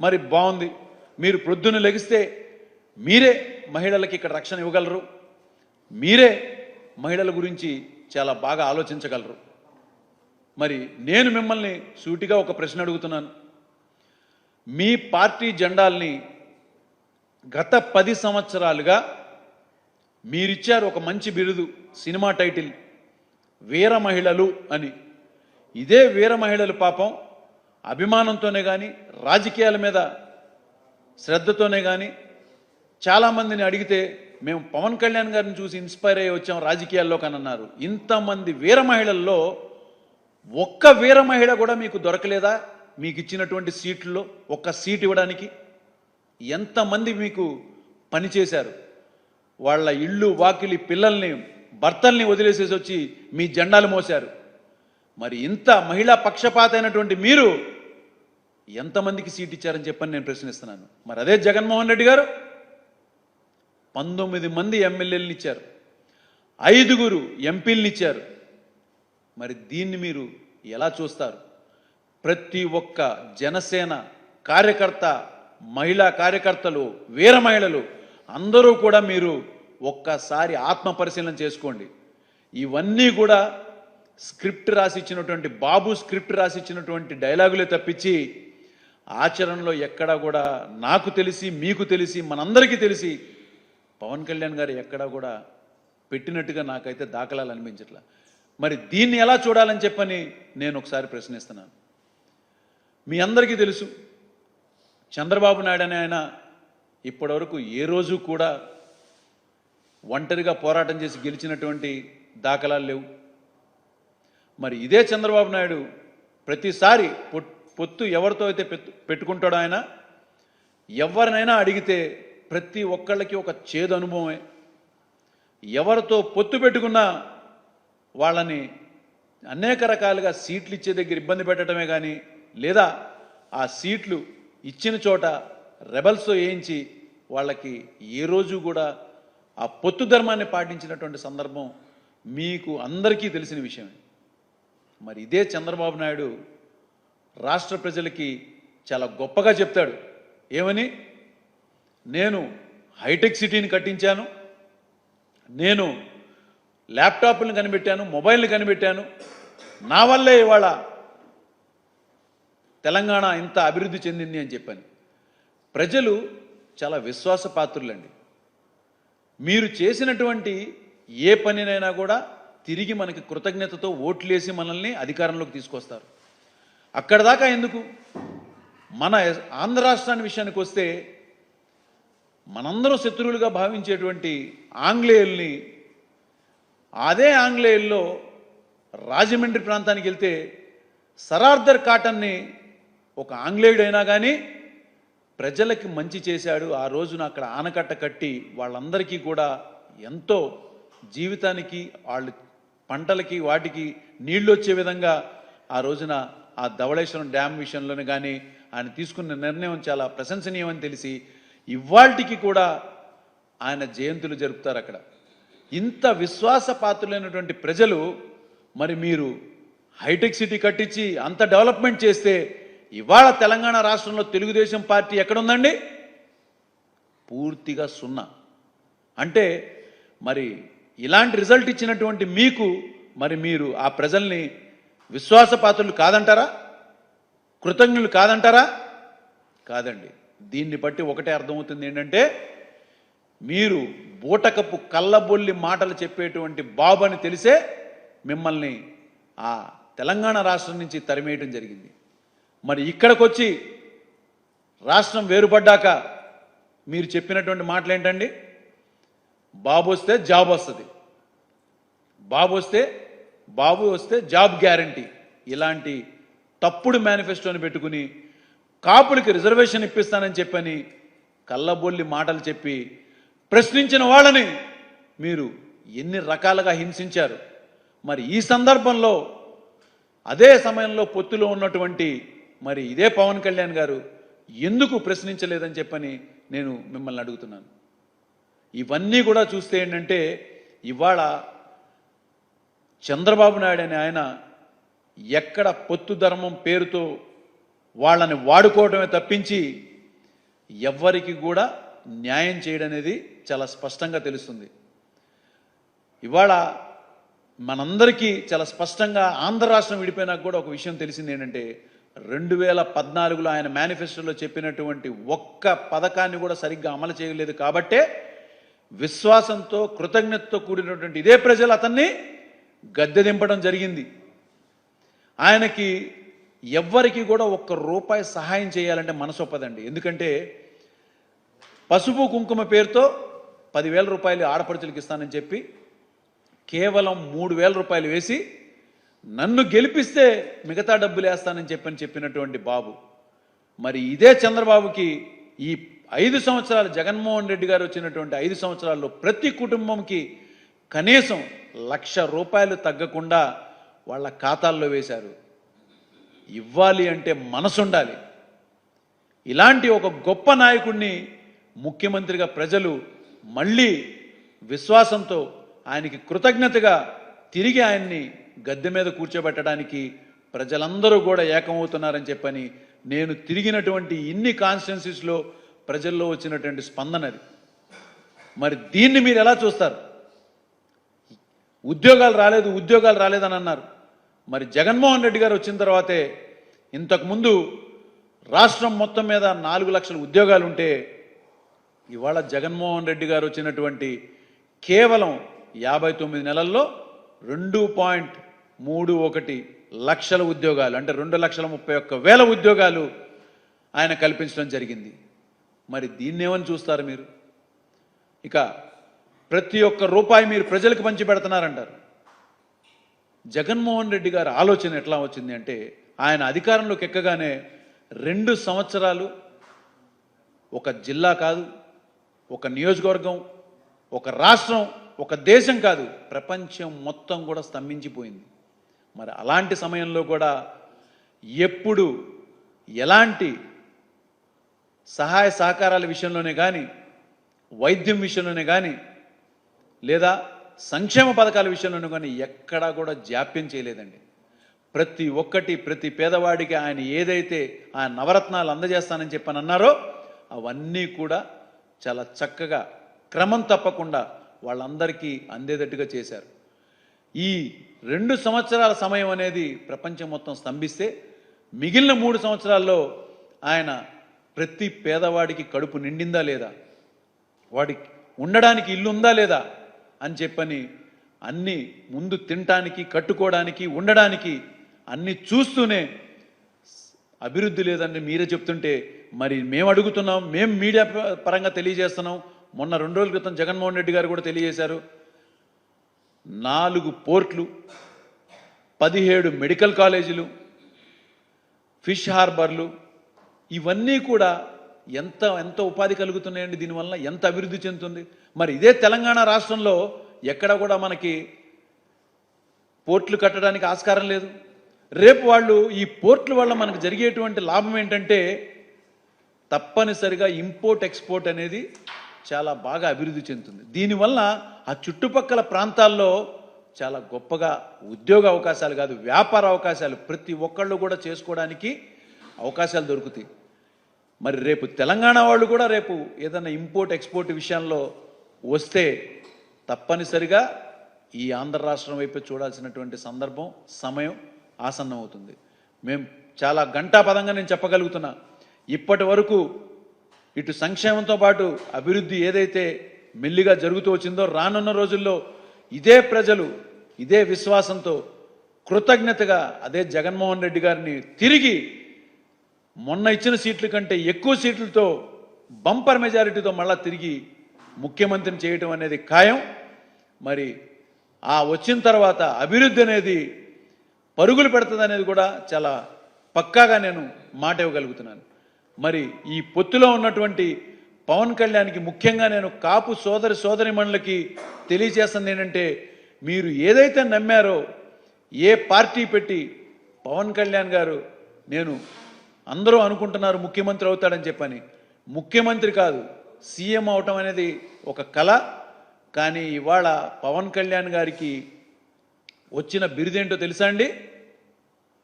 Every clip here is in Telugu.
మరి బాగుంది. మీరు ప్రొద్దున లెగిస్తే మీరే మహిళలకి ఇక్కడ రక్షణ ఇవ్వగలరు. మీరే మహిళల గురించి చాలా బాగా ఆలోచించగలరు. మరి నేను మిమ్మల్ని సూటిగా ఒక ప్రశ్న అడుగుతున్నాను. మీ పార్టీ జెండాల్ని గత పది సంవత్సరాలుగా మీరిచ్చారు ఒక మంచి బిరుదు సినిమా టైటిల్ వీర మహిళలు అని. ఇదే వీర మహిళలు పాపం అభిమానంతోనే కానీ రాజకీయాల మీద శ్రద్ధతోనే కానీ చాలామందిని అడిగితే మేము పవన్ కళ్యాణ్ గారిని చూసి ఇన్స్పైర్ అయ్యి వచ్చాం రాజకీయాల్లో అన్నారు ఇంతమంది వీర మహిళల్లో ఒక్క వీర మహిళ కూడా మీకు దొరకలేదా? మీకు ఇచ్చినటువంటి సీట్లో ఒక్క సీట్ ఇవ్వడానికి? ఎంతమంది మీకు పనిచేశారు వాళ్ళ ఇళ్ళు వాకిలి పిల్లల్ని భర్తల్ని వదిలేసేసి వచ్చి మీ జెండాలు మోశారు. మరి ఇంత మహిళా పక్షపాతైనటువంటి మీరు ఎంతమందికి సీట్ ఇచ్చారని చెప్పని నేను ప్రశ్నిస్తున్నాను. మరి అదే జగన్మోహన్ రెడ్డి గారు? పంతొమ్మిది మంది ఎమ్మెల్యేలను ఇచ్చారు. ఐదుగురు ఎంపీలను ఇచ్చారు. మరి దీన్ని మీరు ఎలా చూస్తారు? ప్రతి ఒక్క జనసేన కార్యకర్త మహిళా కార్యకర్తలు వీర మహిళలు అందరూ కూడా మీరు ఒక్కసారి ఆత్మ పరిశీలన చేసుకోండి. ఇవన్నీ కూడా స్క్రిప్ట్ రాసిచ్చినటువంటి బాబు స్క్రిప్ట్ రాసిచ్చినటువంటి డైలాగులే తప్పించి ఆచరణలో ఎక్కడా కూడా నాకు తెలిసి మీకు తెలిసి మనందరికీ తెలిసి పవన్ కళ్యాణ్ గారు ఎక్కడా కూడా పెట్టినట్టుగా నాకైతే దాఖలాలు అనిపించట్లా. మరి దీన్ని ఎలా చూడాలని చెప్పని నేను ఒకసారి ప్రశ్నిస్తున్నాను. మీ అందరికీ తెలుసు చంద్రబాబు నాయుడు అనే ఆయన ఇప్పటివరకు ఏ రోజు కూడా ఒంటరిగా పోరాటం చేసి గెలిచినటువంటి దాఖలాలు లేవు. మరి ఇదే చంద్రబాబు నాయుడు ప్రతిసారి పొట్- పొత్తు ఎవరితో అయితే పెట్టు- పెట్టుకుంటాడో ఆయన? ఎవరినైనా అడిగితే ప్రతి ఒక్కళ్ళకి ఒక చేదు అనుభవమే. ఎవరితో పొత్తు పెట్టుకున్నా వాళ్ళని అనేక రకాలుగా సీట్లు ఇచ్చే దగ్గర ఇబ్బంది పెట్టడమే కానీ లేదా ఆ సీట్లు ఇచ్చిన చోట రెబల్స్తో వేయించి వాళ్ళకి ఏ రోజు కూడా ఆ పొత్తు ధర్మాన్ని పాటించినటువంటి సందర్భం మీకు అందరికీ తెలిసిన విషయమే. మరి ఇదే చంద్రబాబు నాయుడు రాష్ట్ర ప్రజలకి చాలా గొప్పగా చెప్తాడు. ఏమని? నేను హైటెక్ సిటీని కట్టించాను. నేను ల్యాప్టాప్లను కనిపెట్టాను మొబైల్ని కనిపెట్టాను. నా వల్లే ఇవాళ తెలంగాణ ఇంత అభివృద్ధి చెందింది అని చెప్పాను. ప్రజలు చాలా విశ్వాసపాత్రులండి. మీరు చేసినటువంటి ఏ పనినైనా కూడా తిరిగి మనకి కృతజ్ఞతతో ఓట్లేసి మనల్ని అధికారంలోకి తీసుకొస్తారు. అక్కడ దాకా ఎందుకు? మన ఆంధ్ర రాష్ట్రాన్ని విషయానికి వస్తే మనందరం శత్రువులుగా భావించేటువంటి ఆంగ్లేయుల్ని అదే ఆంగ్లేయుల్లో రాజమండ్రి ప్రాంతానికి వెళ్తే సరార్దర్ కాటన్ని ఒక ఆంగ్లేయుడైనా కానీ ప్రజలకి మంచి చేశాడు. ఆ రోజున అక్కడ ఆనకట్ట కట్టి వాళ్ళందరికీ కూడా ఎంతో జీవితానికి వాళ్ళు పంటలకి వాటికి నీళ్ళు వచ్చే విధంగా ఆ రోజున ఆ ధవళేశ్వరం డ్యామ్ విషయంలోనే కానీ ఆయన తీసుకున్న నిర్ణయం చాలా ప్రశంసనీయమని తెలిసి ఇవాల్టికి కూడా ఆయన జయంతులు జరుపుతారు అక్కడ. ఇంత విశ్వాసపాత్రులైనటువంటి ప్రజలు మరి మీరు హైటెక్ సిటీ కట్టించి అంత డెవలప్మెంట్ చేస్తే ఇవాళ తెలంగాణ రాష్ట్రంలో తెలుగుదేశం పార్టీ ఎక్కడుందండి? పూర్తిగా సున్నా. అంటే మరి ఇలాంటి రిజల్ట్ ఇచ్చినటువంటి మీకు మరి మీరు ఆ ప్రజల్ని విశ్వాసపాత్రులు కాదంటారా? కృతజ్ఞులు కాదంటారా? కాదండి. దీన్ని బట్టి ఒకటే అర్థమవుతుంది ఏంటంటే మీరు బూటకపు కళ్ళబొల్లి మాటలు చెప్పేటువంటి బాబు అని తెలిసే మిమ్మల్ని ఆ తెలంగాణ రాష్ట్రం నుంచి తరిమేయటం జరిగింది. మరి ఇక్కడికి వచ్చి రాష్ట్రం వేరుపడ్డాక మీరు చెప్పినటువంటి మాటలు ఏంటండి బాబు వస్తే జాబ్ వస్తుంది బాబు వస్తే బాబు వస్తే జాబ్ గ్యారంటీ. ఇలాంటి తప్పుడు మేనిఫెస్టోని పెట్టుకుని కాపులకి రిజర్వేషన్ ఇప్పిస్తానని చెప్పని కళ్ళబొల్లి మాటలు చెప్పి ప్రశ్నించిన వాళ్ళని మీరు ఎన్ని రకాలుగా హింసించారు. మరి ఈ సందర్భంలో అదే సమయంలో పొత్తులో ఉన్నటువంటి మరి ఇదే పవన్ కళ్యాణ్ గారు ఎందుకు ప్రశ్నించలేదని చెప్పని నేను మిమ్మల్ని అడుగుతున్నాను. ఇవన్నీ కూడా చూస్తే ఏంటంటే ఇవాళ చంద్రబాబు నాయుడు అనే ఆయన ఎక్కడ పొత్తు ధర్మం పేరుతో వాళ్ళని వాడుకోవడమే తప్పించి ఎవ్వరికి కూడా న్యాయం చేయడం అనేది చాలా స్పష్టంగా తెలుస్తుంది. ఇవాళ మనందరికీ చాలా స్పష్టంగా ఆంధ్ర రాష్ట్రం విడిపోయినాక కూడా ఒక విషయం తెలిసింది ఏంటంటే రెండు వేల పద్నాలుగులో ఆయన మేనిఫెస్టోలో చెప్పినటువంటి ఒక్క పథకాన్ని కూడా సరిగ్గా అమలు చేయలేదు కాబట్టే విశ్వాసంతో కృతజ్ఞతతో కూడినటువంటి ఇదే ప్రజలు అతన్ని గద్దె దింపడం జరిగింది. ఆయనకి ఎవ్వరికి కూడా ఒక్క రూపాయి సహాయం చేయాలంటే మనసు ఒప్పదండి. ఎందుకంటే పసుపు కుంకుమ పేరుతో పదివేల రూపాయలు ఆడపడుచులకు ఇస్తానని చెప్పి కేవలం మూడు వేల రూపాయలు వేసి నన్ను గెలిపిస్తే మిగతా డబ్బులు వేస్తానని చెప్పని చెప్పినటువంటి బాబు. మరి ఇదే చంద్రబాబుకి ఈ ఐదు సంవత్సరాలు జగన్మోహన్ రెడ్డి గారు వచ్చినటువంటి ఐదు సంవత్సరాల్లో ప్రతి కుటుంబంకి కనీసం లక్ష రూపాయలు తగ్గకుండా వాళ్ళ ఖాతాల్లో వేశారు. ఇవ్వాలి అంటే మనసు ఉండాలి ఇలాంటి ఒక గొప్ప నాయకుడిని ముఖ్యమంత్రిగా ప్రజలు మళ్ళీ విశ్వాసంతో ఆయనకి కృతజ్ఞతగా తిరిగి ఆయన్ని గద్దె మీద కూర్చోబెట్టడానికి ప్రజలందరూ కూడా ఏకమవుతున్నారని చెప్పని నేను తిరిగినటువంటి ఇన్ని కాన్స్టిట్యున్సీస్లో ప్రజల్లో వచ్చినటువంటి స్పందనది. మరి దీన్ని మీరు ఎలా చూస్తారు? ఉద్యోగాలు రాలేదు ఉద్యోగాలు రాలేదని అన్నారు మరి జగన్మోహన్ రెడ్డి గారు వచ్చిన తర్వాతే ఇంతకుముందు రాష్ట్రం మొత్తం మీద నాలుగు లక్షల ఉద్యోగాలు ఉంటే ఇవాళ జగన్మోహన్ రెడ్డి గారు వచ్చినటువంటి కేవలం యాభై తొమ్మిది నెలల్లో రెండు పాయింట్ మూడు ఒకటి లక్షల ఉద్యోగాలు అంటే రెండు లక్షల ముప్పై ఒక్క వేల ఉద్యోగాలు ఆయన కల్పించడం జరిగింది. మరి దీన్నేమని చూస్తారు మీరు? ఇక ప్రతి ఒక్క రూపాయి మీరు ప్రజలకు పంచి పెడుతున్నారంటారు. జగన్మోహన్ రెడ్డి గారి ఆలోచన ఎట్లా వచ్చింది అంటే ఆయన అధికారంలోకి ఎక్కగానే రెండు సంవత్సరాలు ఒక జిల్లా కాదు ఒక నియోజకవర్గం ఒక రాష్ట్రం ఒక దేశం కాదు ప్రపంచం మొత్తం కూడా స్తంభించిపోయింది. మరి అలాంటి సమయంలో కూడా ఎప్పుడు ఎలాంటి సహాయ సహకారాల విషయంలోనే కానీ వైద్యం విషయంలోనే కానీ లేదా సంక్షేమ పథకాల విషయంలోనూ కానీ ఎక్కడా కూడా జాప్యం చేయలేదండి. ప్రతి ఒక్కటి ప్రతి పేదవాడికి ఆయన ఏదైతే ఆ నవరత్నాలు అందజేస్తానని చెప్పని అన్నారో అవన్నీ కూడా చాలా చక్కగా క్రమం తప్పకుండా వాళ్ళందరికీ అందేటట్టుగా చేశారు. ఈ రెండు సంవత్సరాల సమయం అనేది ప్రపంచం మొత్తం స్తంభిస్తే మిగిలిన మూడు సంవత్సరాల్లో ఆయన ప్రతి పేదవాడికి కడుపు నిండిందా లేదా? వాడికి ఉండడానికి ఇల్లు ఉందా లేదా? అని చెప్పని అన్ని ముందు తినటానికి కట్టుకోవడానికి ఉండడానికి అన్ని చూస్తూనే అభివృద్ధి లేదని మీరే చెప్తుంటే మరి మేము అడుగుతున్నాం మేము మీడియా పరంగా తెలియజేస్తున్నాం. మొన్న రెండు రోజుల క్రితం జగన్మోహన్ రెడ్డి గారు కూడా తెలియజేశారు. నాలుగు పోర్ట్లు పదిహేడు మెడికల్ కాలేజీలు ఫిష్ హార్బర్లు ఇవన్నీ కూడా ఎంత ఎంత ఉపాధి కలుగుతున్నాయండి దీనివల్ల ఎంత అభివృద్ధి చెందుతుంది? మరి ఇదే తెలంగాణ రాష్ట్రంలో ఎక్కడ కూడా మనకి పోర్ట్లు కట్టడానికి ఆస్కారం లేదు. రేపు వాళ్ళు ఈ పోర్ట్ల వల్ల మనకు జరిగేటువంటి లాభం ఏంటంటే తప్పనిసరిగా ఇంపోర్ట్ ఎక్స్పోర్ట్ అనేది చాలా బాగా అభివృద్ధి చెందుతుంది. దీనివల్ల ఆ చుట్టుపక్కల ప్రాంతాల్లో చాలా గొప్పగా ఉద్యోగ అవకాశాలు కాదు వ్యాపార అవకాశాలు ప్రతి ఒక్కళ్ళు కూడా చేసుకోవడానికి అవకాశాలు దొరుకుతాయి. మరి రేపు తెలంగాణ వాళ్ళు కూడా రేపు ఏదైనా ఇంపోర్ట్ ఎక్స్పోర్ట్ విషయంలో వస్తే తప్పనిసరిగా ఈ ఆంధ్ర రాష్ట్రం వైపు చూడాల్సినటువంటి సందర్భం సమయం ఆసన్నం అవుతుంది మేము చాలా గంటాపదంగా నేను చెప్పగలుగుతున్నా. ఇప్పటి వరకు ఇటు సంక్షేమంతో పాటు అభివృద్ధి ఏదైతే మెల్లిగా జరుగుతూ వచ్చిందో రానున్న రోజుల్లో ఇదే ప్రజలు ఇదే విశ్వాసంతో కృతజ్ఞతగా అదే జగన్మోహన్ రెడ్డి గారిని తిరిగి మొన్న ఇచ్చిన సీట్ల కంటే ఎక్కువ సీట్లతో బంపర్ మెజారిటీతో మళ్ళా తిరిగి ముఖ్యమంత్రిని చేయటం అనేది ఖాయం. మరి ఆ వచ్చిన తర్వాత అభివృద్ధి అనేది పరుగులు పెడుతుంది అనేది కూడా చాలా పక్కాగా నేను మాట ఇవ్వగలుగుతున్నాను. మరి ఈ పొత్తులో ఉన్నటువంటి పవన్ కళ్యాణ్కి ముఖ్యంగా నేను కాపు సోదరి సోదరిమణులకి తెలియజేస్తుంది ఏంటంటే మీరు ఏదైతే నమ్మారో ఏ పార్టీ పెట్టి పవన్ కళ్యాణ్ గారు నేను అందరూ అనుకుంటున్నారు ముఖ్యమంత్రి అవుతాడని చెప్పని. ముఖ్యమంత్రి కాదు సీఎం అవటం అనేది ఒక కళ. కానీ ఇవాళ పవన్ కళ్యాణ్ గారికి వచ్చిన బిరుదేంటో తెలుసా అండి?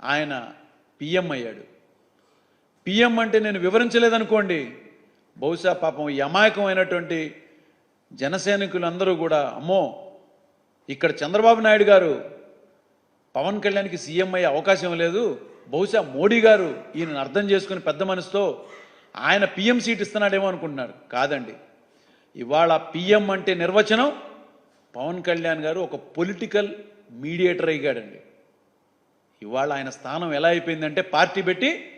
ఆయన పిఎం అయ్యాడు. పిఎం అంటే నేను వివరించలేదనుకోండి. బహుశా పాపం ఈ అమాయకమైనటువంటి జనసైనికులందరూ కూడా అమ్మో ఇక్కడ చంద్రబాబు నాయుడు గారు పవన్ కళ్యాణ్కి సీఎం అయ్యే అవకాశం లేదు. బహుశా మోడీ గారు ఈయనను అర్థం చేసుకుని పెద్ద మనసుతో ఆయన పిఎం సీట్ ఇస్తున్నాడేమో అనుకుంటున్నాడు కాదండి. ఇవాళ పిఎం అంటే నిర్వచనం. పవన్ కళ్యాణ్ గారు ఒక పొలిటికల్ మీడియేటర్ అయ్యాడండి. ఇవాళ ఆయన స్థానం ఎలా అయిపోయిందంటే పార్టీ పెట్టి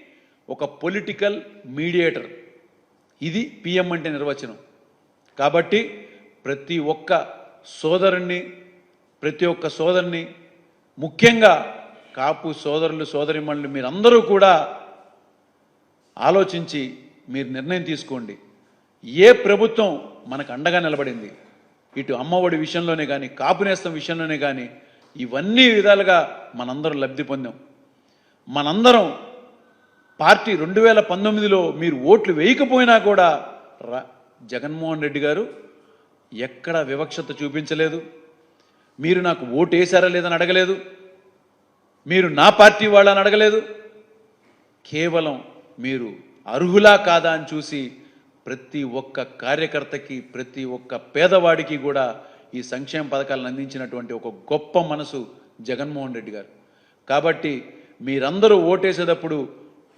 ఒక పొలిటికల్ మీడియేటర్. ఇది పిఎం అంటే నిర్వచనం. కాబట్టి ప్రతి ఒక్క సోదరుణ్ణి ప్రతి ఒక్క సోదరుని ముఖ్యంగా కాపు సోదరులు సోదరిమణులు మీరందరూ కూడా ఆలోచించి మీరు నిర్ణయం తీసుకోండి. ఏ ప్రభుత్వం మనకు అండగా నిలబడింది? ఇటు అమ్మఒడి విషయంలోనే కానీ కాపు నేస్తం విషయంలోనే కానీ ఇవన్నీ విధాలుగా మనందరం లబ్ధి పొందాం. మనందరం పార్టీ రెండు వేల పంతొమ్మిదిలో మీరు ఓట్లు వేయకపోయినా కూడా రా జగన్మోహన్ రెడ్డి గారు ఎక్కడ వివక్షత చూపించలేదు. మీరు నాకు ఓటు వేశారా లేదని అడగలేదు. మీరు నా పార్టీ వాళ్ళని అడగలేదు. కేవలం మీరు అర్హులా కాదా అని చూసి ప్రతి ఒక్క కార్యకర్తకి ప్రతి ఒక్క పేదవాడికి కూడా ఈ సంక్షేమ పథకాలను అందించినటువంటి ఒక గొప్ప మనసు జగన్మోహన్ రెడ్డి గారు. కాబట్టి మీరందరూ ఓటేసేటప్పుడు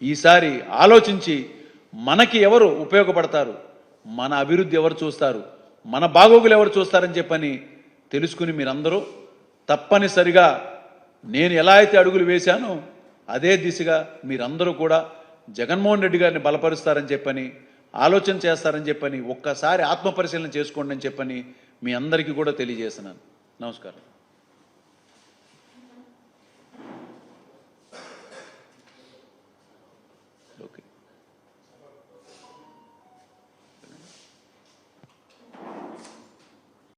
ఈసారి ఆలోచించి మనకి ఎవరు ఉపయోగపడతారు? మన అభివృద్ధి ఎవరు చూస్తారు? మన బాగోగులు ఎవరు చూస్తారని చెప్పని తెలుసుకుని మీరందరూ తప్పనిసరిగా నేను ఎలా అయితే అడుగులు వేశానో అదే దిశగా మీరందరూ కూడా జగన్మోహన్ రెడ్డి గారిని బలపరుస్తారని చెప్పని ఆలోచన చేస్తారని చెప్పని ఒక్కసారి ఆత్మపరిశీలన చేసుకోండి అని చెప్పని మీ అందరికీ కూడా తెలియజేస్తున్నాను. నమస్కారం.